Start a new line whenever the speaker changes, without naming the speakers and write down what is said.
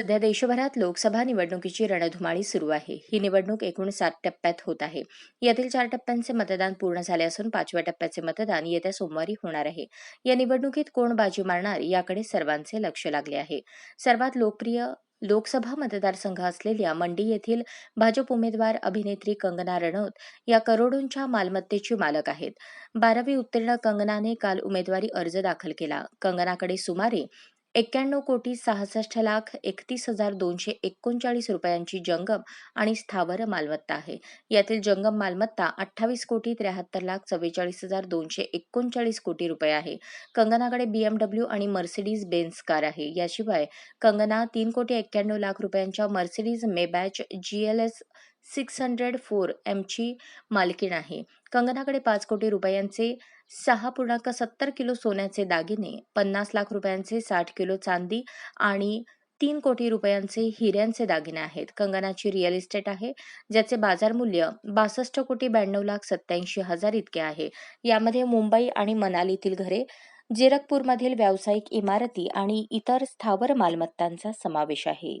सध्या देशभरात लोकसभा निवडणुकीची रणधुमाळी सुरू आहे. ही निवडणूक एकूण सात टप्प्यात होत आहे. यातील चार टप्प्यांचे मतदान पूर्ण झाले असून पाचव्या टप्प्याचे मतदान येत्या सोमवारी होणार आहे. या निवडणुकीत कोण बाजी मारणार याकडे सर्वांचे लक्ष लागले आहे. सर्वात लोकप्रिय लोकसभा मतदारसंघ असलेल्या मंडी येथील भाजप उमेदवार अभिनेत्री कंगना रनौत या करोडोंच्या मालमत्तेची मालक आहेत. बारावी उत्तीर्ण कंगनाने काल उमेदवारी अर्ज दाखल केला. कंगनाकडे सुमारे एक्क्याण्णव कोटी सहासष्ट लाख एकतीस हजार दोनशे एकोणचाळीस रुपयांची जंगम आणि स्थावर मालमत्ता आहे. यातील जंगम मालमत्ता अठ्ठावीस कोटी त्र्याहत्तर लाख चव्वेचाळीस हजार दोनशे एकोणचाळीस कोटी रुपये आहे. कंगनाकडे बीएमडब्ल्यू आणि मर्सिडीज बेन्स कार आहे. याशिवाय कंगना तीन कोटी एक्क्याण्णव लाख रुपयांच्या Mercedes Maybach G L S six hundred four एमची मालकीण आहे. कंगनाकडे पाच कोटी रुपयांचे सहा पूर्णांक सत्तर किलो सोन्याचे दागिने पन्नास लाख रुपयांचे साठ किलो चांदी आणि तीन कोटी रुपयांचे हिऱ्यांचे दागिने आहेत. कंगनाची रिअल इस्टेट आहे ज्याचे बाजार मूल्य बासष्ट कोटी ब्याण्णव लाख सत्याऐंशी हजार इतके आहे. यामध्ये मुंबई आणि मनालीतील घरे जिरकपूरमधील व्यावसायिक इमारती आणि इतर स्थावर मालमत्तांचा समावेश आहे.